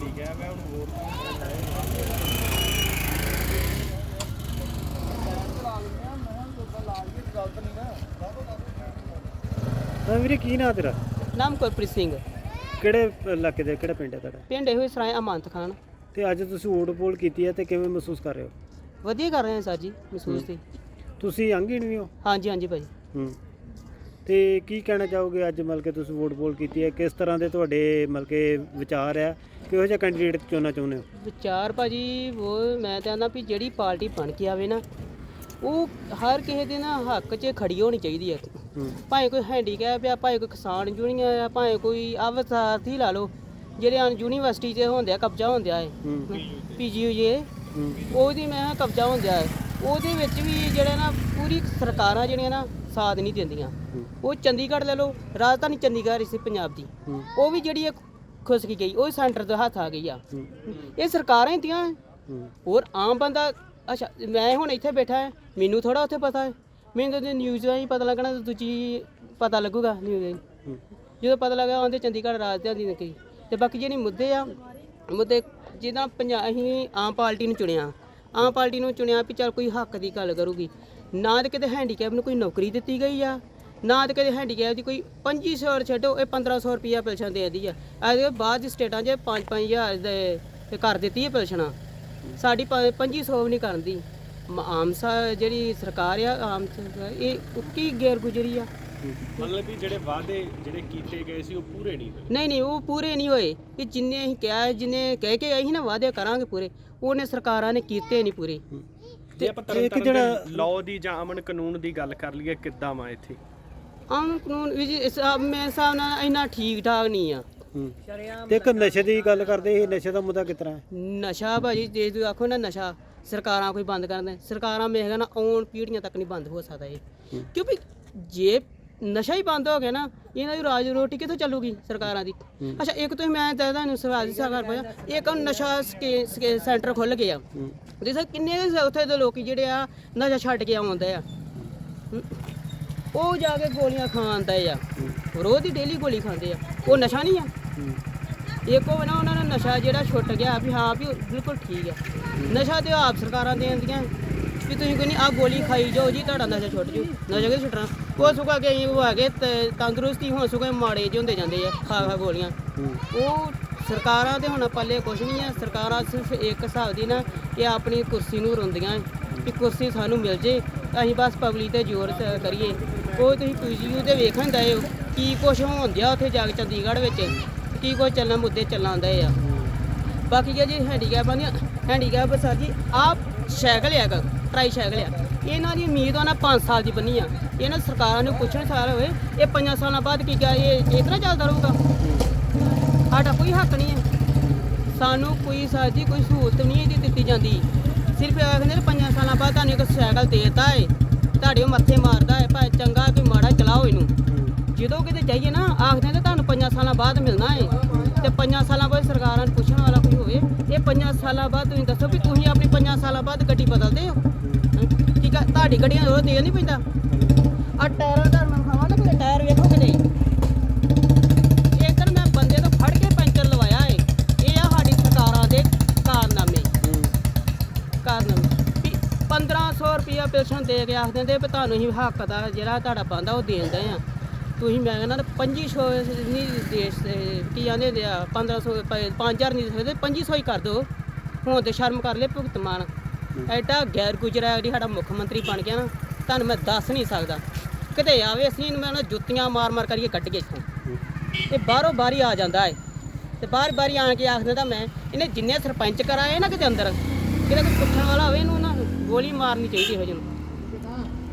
ਹੈ ਉਹਨੂੰ ਹਾਂ ਵੀਰੇ ਕੀ ਨਾਂ ਤੇਰਾ? ਨਾਮ ਗੁਰਪ੍ਰੀਤ ਸਿੰਘ। ਕਿਹੜੇ ਇਲਾਕੇ ਦੇ ਕਿਹੜਾ ਪਿੰਡ ਹੈ ਤੁਹਾਡਾ? ਪਿੰਡ ਇਹੋ ਹੀ ਸਰਾਏ ਅਮੰਤ ਖਾਨ। ਤੇ ਅੱਜ ਤੁਸੀਂ ਵੋਟ ਪੋਲ ਕੀਤੀ ਹੈ ਤੇ ਕਿਵੇਂ ਮਹਿਸੂਸ ਕਰ ਰਹੇ ਹੋ? ਵਧੀਆ ਕਰ ਰਹੇ ਹਾਂ ਸਰ ਜੀ ਮਹਿਸੂਸ ਤੇ। ਤੁਸੀਂ ਅੰਗਹੀਣ ਵੀ ਹੋ? ਹਾਂਜੀ ਹਾਂਜੀ ਭਾਈ ਹੂੰ। ਤੇ ਕੀ ਕਹਿਣਾ ਚਾਹੋਗੇ ਅੱਜ ਮਤਲਬ ਕਿ ਤੁਸੀਂ ਵੋਟ ਪੋਲ ਕੀਤੀ ਹੈ? ਕਿਸ ਤਰ੍ਹਾਂ ਦੇ ਤੁਹਾਡੇ ਮਤਲਬ ਕਿ ਵਿਚਾਰ ਆ ਕਿਹੋ ਜਿਹਾ ਕੈਂਡੀਡੇਟ ਚੁਣਨਾ ਚਾਹੁੰਦੇ ਹੋ? ਵਿਚਾਰ ਭਾਜੀ ਉਹ ਮੈਂ ਤਾਂ ਆਂਦਾ ਵੀ ਜਿਹੜੀ ਪਾਰਟੀ ਬਣ ਕੇ ਆਵੇ ਨਾ ਉਹ ਹਰ ਕਿਸੇ ਦੇ ਨਾ ਹੱਕ 'ਚ ਖੜੀ ਹੋਣੀ ਚਾਹੀਦੀ ਹੈ। ਭਾਵੇਂ ਕੋਈ ਹੈਂਡੀਕੈਪ ਆ ਭਾਵੇਂ ਕੋਈ ਕਿਸਾਨ ਯੂਨੀਅਨ ਆ ਭਾਵੇਂ ਕੋਈ ਅਵਸਾਰਥੀ ਲਾ ਲਓ ਜਿਹੜੇ ਅਨ ਯੂਨੀਵਰਸਿਟੀ 'ਚ ਹੁੰਦੇ ਆ ਕਬਜ਼ਾ ਹੁੰਦਿਆ ਹੈ ਹੂੰ। ਪੀਜੀਯੂ ਜੇ ਉਹਦੀ ਮੈਂ ਕਬਜ਼ਾ ਹੁੰਦਿਆ ਹੈ ਉਹਦੇ ਵਿੱਚ ਵੀ ਜਿਹੜਾ ਨਾ ਪੂਰੀ ਸਰਕਾਰਾਂ ਜਿਹੜੀਆਂ ਨਾ ਸਾਥ ਨਹੀਂ ਦਿੰਦੀਆਂ। ਉਹ ਚੰਡੀਗੜ੍ਹ ਲੈ ਲਓ ਰਾਜਧਾਨੀ ਚੰਡੀਗੜ੍ਹ ਸੀ ਪੰਜਾਬ ਦੀ। ਉਹ ਵੀ ਜਿਹੜੀ ਇੱਕ ਖੁਸਕੀ ਗਈ ਉਹ ਸੈਂਟਰ ਦੇ ਹੱਥ ਆ ਗਈ ਆ। ਇਹ ਸਰਕਾਰਾਂ ਹੀ ਦੀਆਂ ਹੋਰ ਆਮ ਬੰਦਾ ਅੱਛਾ ਮੈਂ ਹੁਣ ਇੱਥੇ ਬੈਠਾ ਹਾਂ ਮੈਨੂੰ ਥੋੜਾ ਉੱਥੇ ਪਤਾ ਹੈ। ਮੈਨੂੰ ਤਾਂ ਨਿਊਜ਼ ਦਾ ਹੀ ਪਤਾ ਲੱਗਣਾ ਤੇ ਦੂਜੀ ਪਤਾ ਲੱਗੂਗਾ ਨਿਊਜ਼ ਹੂੰ। ਜਦੋਂ ਪਤਾ ਲੱਗਾ ਆਉਂਦੇ ਚੰਡੀਗੜ੍ਹ ਰਾਜਧਾਨੀ ਨੇ ਕੀ ਤੇ ਬਾਕੀ ਜਿਹੜੇ ਮੁੱਦੇ ਆ ਮੁੱਦੇ ਜਿਹਦਾ ਪੰਜਾਬ ਅਸੀਂ ਆਮ ਪਾਰਟੀ ਨੂੰ ਚੁਣਿਆ। ਆਮ ਪਾਰਟੀ ਨੂੰ ਚੁਣਿਆ ਵੀ ਚੱਲ ਕੋਈ ਹੱਕ ਦੀ ਗੱਲ ਕਰੂਗੀ। ਨਾ ਤੇ ਕਿਤੇ ਹੈਂਡੀਕੈਪ ਨੂੰ ਕੋਈ ਨੌਕਰੀ ਦਿੱਤੀ ਗਈ ਆ। ਨਾ ਤੇ ਕਿਤੇ ਹੈਂਡੀਕੈਪ ਦੀ ਕੋਈ 2500 ਛੱਡੋ ਇਹ 1500 ਰੁਪਿਆ ਪੈਨਸ਼ਨ ਦੇ ਦਿੰਦੀ ਆ। ਇਹਦੇ ਬਾਅਦ ਦੀ ਸਟੇਟਾਂ 'ਚ 5-5000 ਦੇ ਤੇ ਕਰ ਦਿੱਤੀ ਹੈ ਪੈਨਸ਼ਨਾਂ। ਸਾਡੀ ਪ- 2500 ਵੀ ਨਹੀਂ ਕਰਦੀ ਮ- ਆਮ ਸਾ ਜਿਹੜੀ ਸਰਕਾਰ ਆ ਆਮ ਇਹ ਉੱਕੀ ਗੈਰ ਗੁਜਰੀ ਆ। ਮਤਲਬ ਵੀ ਜਿਹੜੇ ਵਾਅਦੇ ਜਿਹੜੇ ਕੀਤੇ ਗਏ ਸੀ ਉਹ ਪੂਰੇ ਨਹੀਂ ਹੋਏ? ਨਹੀਂ ਨਹੀਂ ਉਹ ਪੂਰੇ ਨਹੀਂ ਹੋਏ। ਕਿ ਜਿੰਨੇ ਅਸੀਂ ਕਿਹਾ ਜਿੰਨੇ ਕਹਿ ਕੇ ਆਈ ਸੀ ਨਾ ਵਾਅਦੇ ਕਰਾਂਗੇ ਪੂਰੇ। ਉਹਨੇ ਸਰਕਾਰਾਂ ਨੇ ਕੀਤੇ ਨਹੀਂ ਪੂਰੇ। ਜੇ ਆਪਾਂ ਤਰ੍ਹਾਂ ਜਿਹੜਾ- ਲਾਅ ਦੀ ਜਾਂ ਅਮਨ ਕਾਨੂੰਨ ਦੀ ਗੱਲ ਕਰ ਲਈਏ ਕਿੱਦਾਂ ਵਾ ਇੱਥੇ? ਆਮ ਕਾਨੂੰਨ ਵੀ ਜੀ ਇਸ ਆ- ਮੇਰੇ ਹਿਸਾਬ ਨਾਲ ਇੰਨਾ ਠੀਕ ਠਾਕ ਨਹੀਂ ਆ। ਹੂੰ ਤੇ ਇੱਕ ਨਸ਼ੇ ਦੀ ਗੱਲ ਕਰਦੇ ਸੀ ਨਸ਼ੇ ਦਾ ਮੁੱਦਾ ਤਰ੍ਹਾਂ ਹੈ? ਨਸ਼ਾ ਭਾਜੀ ਜੇ ਤੁਸੀਂ ਆਖੋ ਨਾ ਨਸ਼ਾ ਸਰਕਾਰਾਂ ਕੋਈ ਬੰਦ ਕਰਨ ਦੇ ਸਰਕਾਰਾਂ ਮੇਰੇ ਖਿਆਲ ਨਾਲ ਆਉਣ ਪੀੜ੍ਹੀਆਂ ਤੱਕ ਨਹੀਂ ਬੰਦ ਹੋ ਸਕਦਾ ਇਹ। ਕਿਉਂਕਿ ਜੇ ਨਸ਼ਾ ਹੀ ਬੰਦ ਹੋ ਗਿਆ ਨਾ ਇਹਨਾਂ ਦੀ ਰਾਜ ਰੋਟੀ ਕਿੱਥੋਂ ਚੱਲੂਗੀ ਸਰਕਾਰਾਂ ਦੀ। ਅੱਛਾ ਇੱਕ ਤੁਸੀਂ ਮੈਂ ਤਾਂ ਤੁਹਾਨੂੰ ਸਵਾਲ ਸਰਕਾਰ ਪਿਆ ਇੱਕ ਨਸ਼ਾ ਸਕੇ- ਸਕੇ- ਸੈਂਟਰ ਖੁੱਲ ਗਿਆ। ਹੂੰ। ਦੇਖੋ ਕਿੰਨੇ ਉੱਥੇ ਦੇ ਲੋਕੀ ਜਿਹੜੇ ਆ ਨਸ਼ਾ ਛੱਡ ਕੇ ਆਉਂਦੇ ਆ। ਹਮ। ਉਹ ਜਾ ਕੇ ਗੋਲੀਆਂ ਖਾਂਦੇ ਆ। ਰੋਜ਼ ਦੀ ਡੇਲੀ ਗੋਲੀ ਖਾਂਦੇ ਆ। ਉਹ ਨਸ਼ਾ ਨਹੀਂ ਆ। ਇੱਕ ਉਹ ਨਾ ਉਹਨਾਂ ਨੂੰ ਨਸ਼ਾ ਜਿਹੜਾ ਛੁੱਟ ਗਿਆ ਵੀ ਹਾਂ ਵੀ ਬਿਲਕੁਲ ਠੀਕ ਆ। ਨਸ਼ਾ ਤੇ ਆਪ ਸਰਕਾਰਾਂ ਦੇਂਦੀਆਂ ਵੀ ਤੁਸੀਂ ਕੋਈ ਨਹੀਂ ਆ ਗੋਲੀ ਖਾਈ ਜਾਓ ਜੀ, ਤੁਹਾਡਾ ਨਸ਼ਾ ਛੁੱਟ ਜੂ। ਨਸ਼ਾ ਕਿਹਦੇ ਛੁੱਟਣਾ? ਉਹ ਸੁਕਾ ਕੇ ਉਹ ਹੈਗੇ, ਤੇ ਤੰਦਰੁਸਤੀ ਹੋ ਸੁਕਾ ਮਾੜੇ ਜਿਹੇ ਹੁੰਦੇ ਜਾਂਦੇ ਆ, ਖਾ ਖਾ ਗੋਲੀਆਂ। ਉਹ ਸਰਕਾਰਾਂ ਦੇ ਹੁਣ ਪੱਲੇ ਕੁਝ ਨਹੀਂ ਆ। ਸਰਕਾਰਾਂ ਸਿਰਫ ਇੱਕ ਹਿਸਾਬ ਦੀ ਨਾ ਕਿ ਆਪਣੀ ਕੁਰਸੀ ਨੂੰ ਰੋਂਦੀਆਂ ਕਿ ਕੁਰਸੀ ਸਾਨੂੰ ਮਿਲ ਜੇ। ਅਸੀਂ ਬਸ ਪਬਲਿਕ ਤੇ ਜ਼ੋਰ ਸ- ਕਰੀਏ। ਉਹ ਤੁਸੀਂ ਪੀਜੀਯੂ ਤੇ ਵੇਖਣ ਦਏ ਹੋ, ਕੀ ਕੁਝ ਹੋਣਦਿਆ ਉੱਥੇ ਜਾ ਕੇ ਚੰਡੀਗੜ੍ਹ ਵਿੱਚ? ਕੀ ਕੁਝ ਚੱਲਣ ਮੁੱਦੇ ਚੱਲਣ ਦਏ ਆ? ਬਾਕੀ ਕੀ ਆ ਜੀ ਹੈਂਡੀਕੈਪਾਂ ਦੀਆਂ ਹੈਂਡੀਕੈਪ ਸਰ ਜੀ, ਆਪ ਸਾਈਕਲ ਆ ਇੱਕ, ਟਰਾਈ ਸਾਈਕਲ ਆ। ਇਹਨਾਂ ਦੀ ਉਮੀਦ ਉਹਨਾਂ 5 ਸਾਲ ਦੀ ਬੰਨੀ ਆ। ਇਹਨਾਂ ਸਰਕਾਰਾਂ ਨੂੰ ਪੁੱਛਣ ਸਾਰ ਹੋਏ, ਇਹ 5 ਸਾਲਾਂ ਬਾਅਦ ਕੀ ਗਿਆ ਇਹ ਇਸ ਤਰ੍ਹਾਂ ਚੱਲਦਾ ਰਹੂਗਾ? ਸਾਡਾ ਕੋਈ ਹੱਕ ਨਹੀਂ ਹੈ। ਸਾਨੂੰ ਕੋਈ ਸਾਡੀ ਕੋਈ ਸਹੂਲਤ ਨਹੀਂ ਇਹਦੀ ਦਿੱਤੀ ਜਾਂਦੀ। ਸਿਰਫ ਆਖਦੇ ਨੇ ਪੰਜਾਂ ਸਾਲਾਂ ਬਾਅਦ ਤੁਹਾਨੂੰ ਇੱਕ ਸਾਈਕਲ ਦੇਤਾ ਹੈ ਤੁਹਾਡੇ ਉਹ ਮੱਥੇ ਮਾਰਦਾ ਹੈ ਭਾਵੇਂ ਚੰਗਾ ਕੋਈ ਮਾੜਾ ਚਲਾਓ ਇਹਨੂੰ। ਜਦੋਂ ਕਿਤੇ ਜਾਈਏ ਨਾ, ਆਖਦੇ ਨੇ ਤੁਹਾਨੂੰ ਪੰਜਾਂ ਸਾਲਾਂ ਬਾਅਦ ਮਿਲਣਾ ਏ। ਤੇ ਪੰਜਾਂ ਸਾਲਾਂ ਬਾਅਦ ਸਰਕਾਰਾਂ ਨੂੰ ਪੁੱਛਣ ਵਾਲਾ ਕੋਈ ਹੋਵੇ, ਇਹ ਪੰਜਾਂ ਸਾਲਾਂ ਬਾਅਦ ਤੁਸੀਂ ਦੱਸੋ ਵੀ ਤੁਸੀਂ ਆਪਣੀ ਪੰਜਾਂ ਸਾਲਾਂ ਬਾਅਦ ਗੱਡੀ ਬਦਲਦੇ ਹੋ। ਠੀਕ ਆ, ਤੁਹਾਡੀ ਗੱਡੀਆਂ ਦਾ ਉਹ ਤੇਲ ਨਹੀਂ ਪੈਂਦਾ। ਆ ਟਾਇਰਾਂ ਦਾ ਮੈਂ ਖਾਵਾਂ ਨਾ ਕੋਈ ਟਾਇਰ ਵੇਖੋ ਕਿਤੇ ਜੇਕਰ ਮੈਂ ਬੰਦੇ ਤੋਂ ਫੜ ਕੇ ਪੈਂਚਰ ਲਵਾਇਆ ਏ ਇਹ ਆ ਸਾਡੀ ਸਰਕਾਰਾਂ ਦੇ ਕਾਰਨਾਮੇ ਕਾਰਨਾਮੇ ਵੀ 1500 ਰੁਪਿਆ ਪੈਨਸ਼ਨ ਦੇ ਕੇ ਆਖਦੇ ਦਿੰਦੇ ਵੀ ਤੁਹਾਨੂੰ ਹੀ ਹੱਕ ਦਾ ਜਿਹੜਾ ਤੁਹਾਡਾ ਬੰਦਾ ਉਹ ਦੇਂਦੇ ਆ। ਤੁਸੀਂ ਮੈਂ ਕਹਿੰਦਾ 2500 ਨਹੀਂ ਦੇ, ਕੀ ਕਹਿੰਦੇ ਹੁੰਦੇ ਆ 1500 ਪ- 5000 ਨਹੀਂ ਦੇ ਸਕਦੇ 2500 ਹੀ ਕਰ ਦਿਓ। ਹੁਣ ਤੇ ਸ਼ਰਮ ਕਰ ਲੈ ਭੁਗਤ ਮਾਨ। ਐਡਾ ਗੈਰ ਗੁਜਰਾ ਜਿਹੜੀ ਸਾਡਾ ਮੁੱਖ ਮੰਤਰੀ ਬਣ ਗਿਆ ਨਾ, ਤੁਹਾਨੂੰ ਮੈਂ ਦੱਸ ਨਹੀਂ ਸਕਦਾ। ਕਿਤੇ ਆਵੇ ਅਸੀਂ ਮੈਂ ਨਾ ਜੁੱਤੀਆਂ ਮਾਰ ਮਾਰ ਕਰੀਏ ਕੱਢ ਕੇ ਇੱਥੋਂ। ਇਹ ਬਾਹਰੋਂ ਬਾਹਰੀ ਆ ਜਾਂਦਾ ਹੈ। ਤੇ ਬਾਹਰ ਬਾਹਰੀ ਆ ਕੇ ਆਖ ਦਿੰਦਾ ਮੈਂ, ਇਹਨੇ ਜਿੰਨੇ ਸਰਪੰਚ ਕਰਾਏ ਨਾ ਕਿਤੇ ਅੰਦਰ, ਕਿਤੇ ਕੋਈ ਪੁੱਛਣ ਵਾਲਾ ਹੋਵੇ ਇਹਨੂੰ ਨਾ ਗੋਲੀ ਮਾਰਨੀ ਚਾਹੀਦੀ ਹੋ ਜਿਹਨੂੰ